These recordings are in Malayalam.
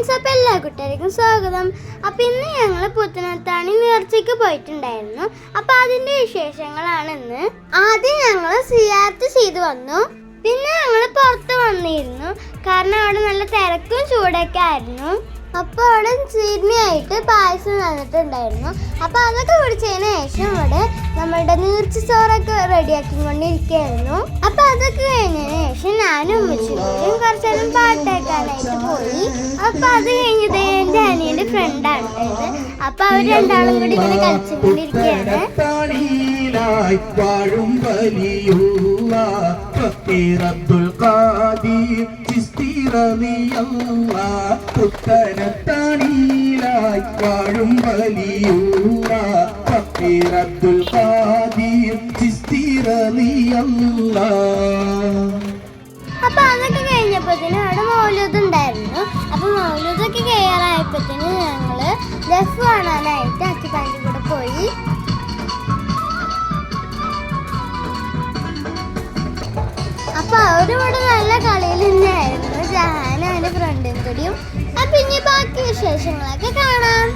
ഫ്രണ്ട്സ് അപ്പം എല്ലാ കുട്ടികൾക്കും സ്വാഗതം. അപ്പം ഇന്ന് ഞങ്ങൾ പുത്തനത്താണി നേർച്ചയ്ക്ക് പോയിട്ടുണ്ടായിരുന്നു. അപ്പം അതിന്റെ വിശേഷങ്ങളാണ് ഇന്ന്. ആദ്യം ഞങ്ങൾ സിയാർത്ത് ചെയ്ത് വന്നു. പിന്നെ ഞങ്ങൾ പുറത്ത് വന്നിരുന്നു. കാരണം അവിടെ നല്ല തിരക്കും ചൂടൊക്കെ ആയിരുന്നു. അപ്പോൾ അവിടെ ചീർണിയായിട്ട് പായസം നടന്നിട്ടുണ്ടായിരുന്നു അപ്പോൾ അതൊക്കെ കുടിച്ചതിന് ശേഷം ഇവിടെ നമ്മളുടെ നീർച്ച ചോറൊക്കെ റെഡിയാക്കി കൊണ്ടിരിക്കുകയായിരുന്നു അപ്പോൾ അതൊക്കെ കഴിഞ്ഞതിന് ശേഷം ഞാനും ഉമ്മച്ചും കുറച്ച് നേരം പാട്ടേക്കാനായിട്ട് പോയി. അപ്പോൾ അത് കഴിഞ്ഞത് എന്റെ അനിയന്റെ ഫ്രണ്ടാണ് അപ്പോൾ അവർ രണ്ടാളും കൂടി ഇങ്ങനെ കളിച്ചുകൊണ്ടിരിക്കുകയാണ്. ചിസ്തി റളിയല്ല പുത്തനത്താണിയിലായി വാഴും വലിയുള്ള ഫക്കീറബ്ദുൽ ഖാദിർ ചിസ്തി റളിയല്ല അപ്പൊ അതൊക്കെ കഴിഞ്ഞപ്പോഴത്തേനും അവിടെ മൗലൂദ് ഉണ്ടായിരുന്നു. അപ്പൊ മൗലൂദൊക്കെ കയറായപ്പോഴത്തേന് ഞങ്ങൾ ദഫ് കാണാനായിട്ട് അക്കിപ്പാന്റെ കൂടെ പോയി. അപ്പൊ അവരിവിടെ നല്ല കളിയിൽ ജഹാനും അതിന്റെ ഫ്രണ്ടും കൂടിയും. അപ്പൊ ഇനി ബാക്കി വിശേഷങ്ങളൊക്കെ കാണാം.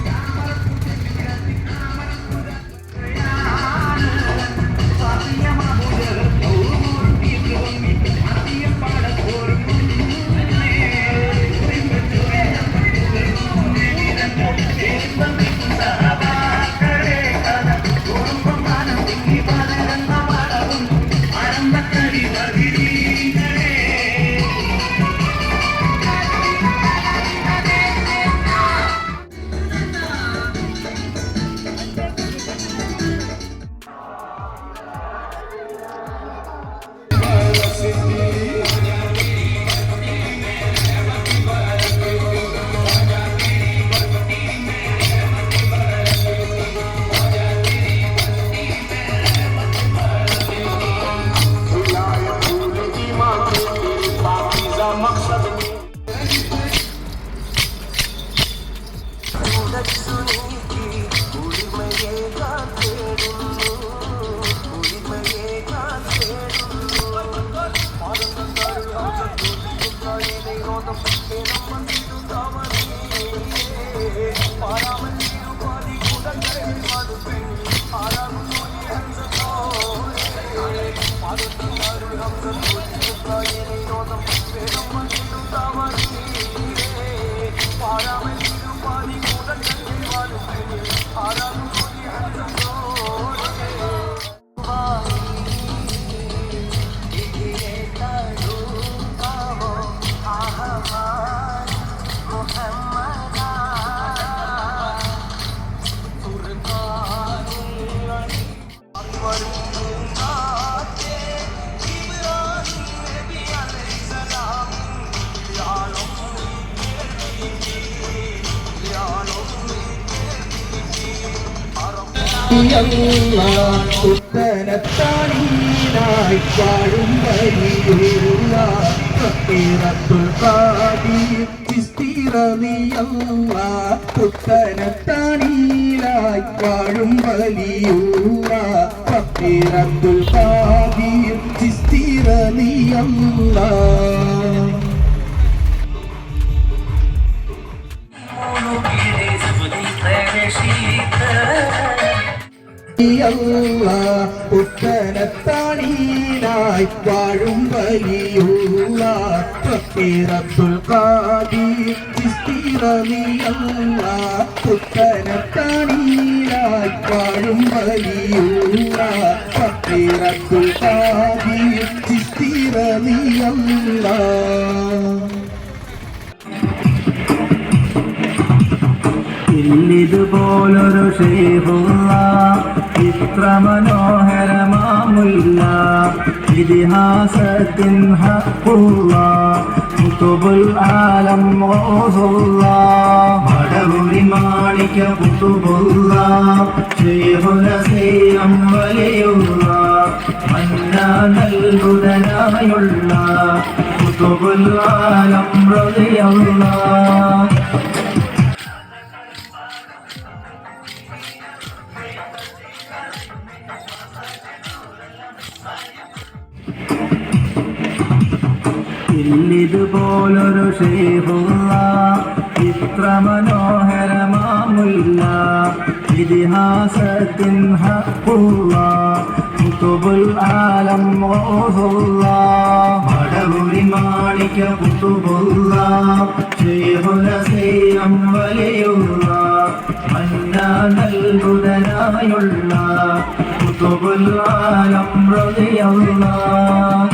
പുത്തനത്താണിയിലായി വാഴും വലിയുള്ള ഫക്കീറബ്ദുൽ ഖാദിർ ചിസ്തി റളിയല്ല പുത്തനത്താണിയിലായി വാഴും വലിയുള്ള റളിയല്ല പുത്തനത്താണിയിലായി വാഴും വലിയുള്ള ഫക്കീറബ്ദുൽ ഖാദിർ ചിസ്തി റളിയല്ല പുത്തനത്താണിയിലായി വാഴും വലിയുള്ള ഫക്കീറബ്ദുൽ ഖാദിർ ചിസ്തി ഇല്ലിതുപോലൊരു ഷേഖുള്ള ഇത്ര മനോഹരമാമുല്ല ഇതിഹാസത്തിൻ ഹക്കുള്ള കുത്തുബുൽ ആലം ഓസുള്ള മടവുരി മാണിക്ക കുത്തുബുള്ള ഷേഖുന സീരം വലിയുള്ള മന്നാനൽബുധനായുള്ള കുത്തുബുൽ ആലം റളിയല്ലാ ഇല്ലിതുപോലൊരു ഷേഖുള്ള ഇത്ര മനോഹരമാമുല്ല ഇതിഹാസത്തിൻ ഹക്കുള്ള കുത്തുബുൽ ആലം ഓഹുള്ള മടവുരി മാണിക്ക കുത്തുബുള്ള ശേഖുലസീയം വലിയുള്ള മന്നാനൽബുധനായുള്ള കുത്തുബുൽ ആലം റളിയല്ലാഹ്